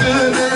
Good.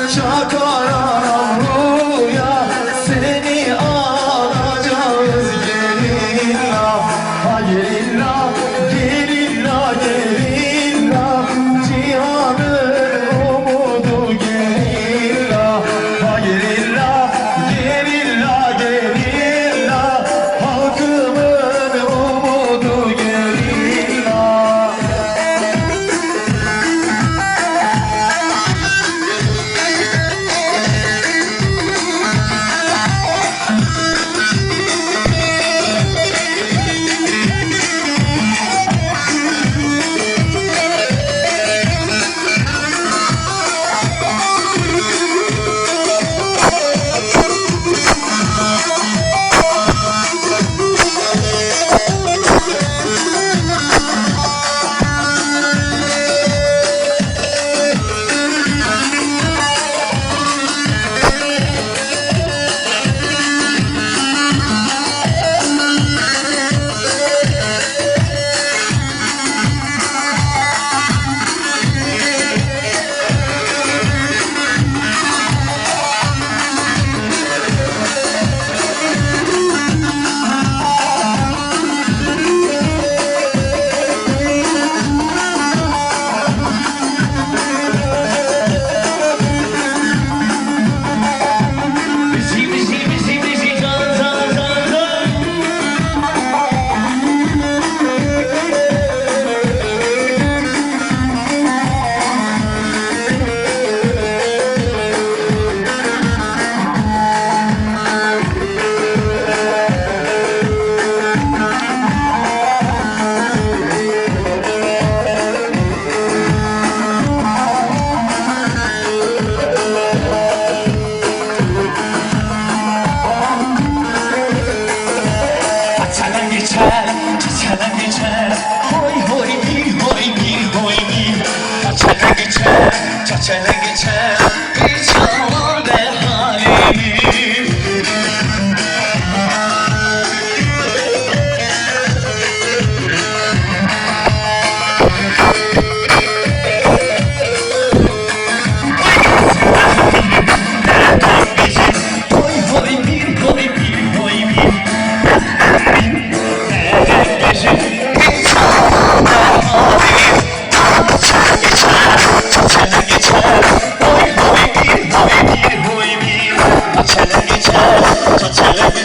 geçer Çiçeler geçer Hoy hoy bir hoy bir hoy bir Çaçele geçer Çaçele geçer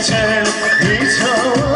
myself. It's all.